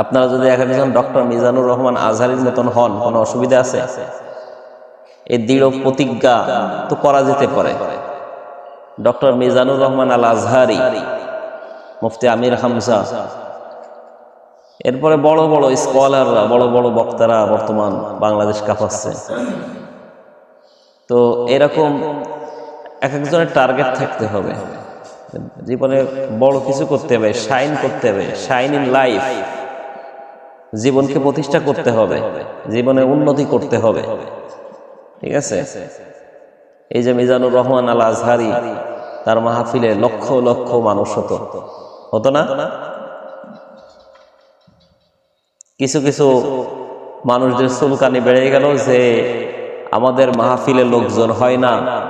আপনারা যদি এক একজন ডক্টর মিজানুর রহমান আজহারির মতন হন, কোনো অসুবিধা আছে? এই দৃঢ় প্রতিজ্ঞা তো করা যেতে পারে। ডক্টর মিজানুর রহমান আল আজহারি মুফতি আমির হামজা, এরপরে বড় বড় স্কলাররা, বড় বড় বক্তারা বর্তমান বাংলাদেশ কাঁপাচ্ছে। তো এরকম এক একজনের টার্গেট থাকতে হবে। জীবনে বড় কিছু করতে হবে, শাইন করতে হবে, শাইন ইন লাইফ। জীবনকে প্রতিষ্ঠা করতে হবে। জীবনে উন্নতি করতে হবে। ঠিক আছে? এই যে মিজানুর রহমান আল আজহারি তার মাহফিলে লক্ষ লক্ষ মানুষ হতো। হতো। না? কিছু কিছু মানুষদের চুলকানি বেড়ে গেল যে আমাদের মাহফিলে লোকজন হয় না।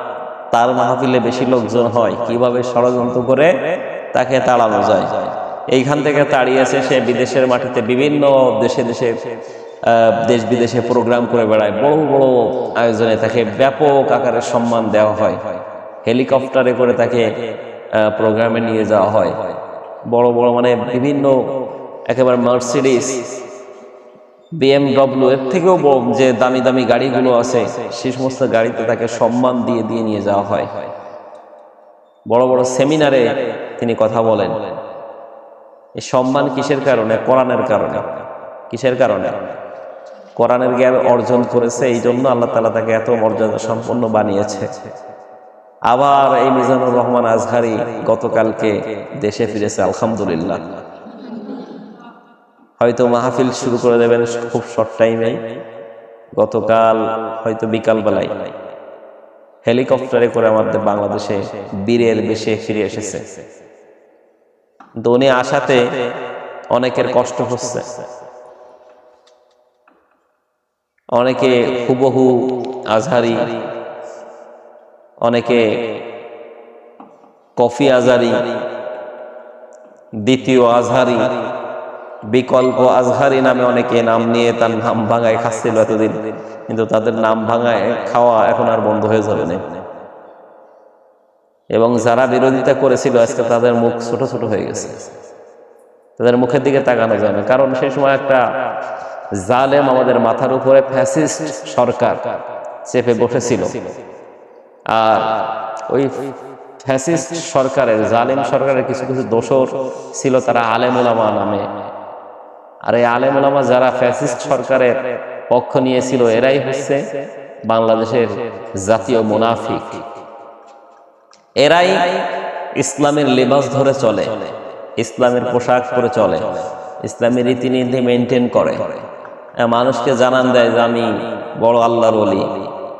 তার মাহফিলে বেশি লোকজন হয়। কীভাবে ষড়যন্ত্র করে? তাকে তাড়ানো যায়। এইখান থেকে তাড়িয়েছে সে বিদেশের মাটিতে বিভিন্ন দেশে দেশে দেশ বিদেশে প্রোগ্রাম করে বেড়ায়। বড় বড় আয়োজনে তাকে ব্যাপক আকারে সম্মান দেওয়া হয়। হেলিকপ্টারে করে তাকে প্রোগ্রামে নিয়ে যাওয়া হয়। বড় বড় মানে বিভিন্ন একেবারে মার্সিডিস বিএমডব্লিউ এর থেকেও যে দামি দামি গাড়িগুলো আছে সেই সমস্ত গাড়িতে তাকে সম্মান দিয়ে দিয়ে নিয়ে যাওয়া হয়। বড় বড় সেমিনারে তিনি কথা বলেন। এই সম্মান কিসের কারণে? কোরআনের কারণে। কিসের কারণে? কোরআনের জ্ঞান অর্জন করেছে, এই জন্য আল্লাহ তালা তাকে এত মর্যাদা সম্পন্ন বানিয়েছে। আবার এই মিজানুর রহমান আজহারি গতকালকে দেশে ফিরেছে, আলহামদুলিল্লাহ। হয়তো মাহফিল শুরু করে দেবেন খুব শর্ট টাইমে গতকাল হয়তো বিকাল বেলায়। হেলিকপ্টারে করে আমাদের বাংলাদেশে বীরের বেশে ফিরে এসেছে। উনি আসাতে অনেকের কষ্ট হচ্ছে। অনেকে হুবহু আজহারি, অনেকে কফি আজহারি, দ্বিতীয় আজহারি, বিকল্প আজহারি নামে অনেকে নাম নিয়ে তার নাম ভাঙায় খাচ্ছিল এতদিন। কিন্তু তাদের নাম ভাঙায় খাওয়া এখন আর বন্ধ হয়ে যাবে না। এবং যারা বিরোধিতা করেছিল আজকে তাদের মুখ ছোট ছোট হয়ে গেছে। তাদের মুখের দিকে তাকানো যাবে কারণ সেই সময় একটা জালেম আমাদের মাথার উপরে ফ্যাসিস্ট সরকার চেপে বসেছিল। আর ওই ফ্যাসিস্ট সরকারের, জালেম সরকারের কিছু কিছু দোষর ছিল তারা আলেম ওলামা নামে। আর এই আলেম ওলামা যারা ফ্যাসিস্ট সরকারের পক্ষ নিয়েছিল, এরাই হচ্ছে বাংলাদেশের জাতীয় মুনাফিক। এরাই ইসলামের লেবাস ধরে চলে, ইসলামের পোশাক পরে চলে, ইসলামের রীতিনীতি মেনটেন করে। মানুষকে জানান দেয় যে আমি বড় আল্লাহর বলি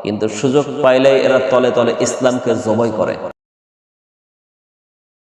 কিন্তু সুযোগ পাইলে এরা তলে তলে ইসলামকে জবই করে।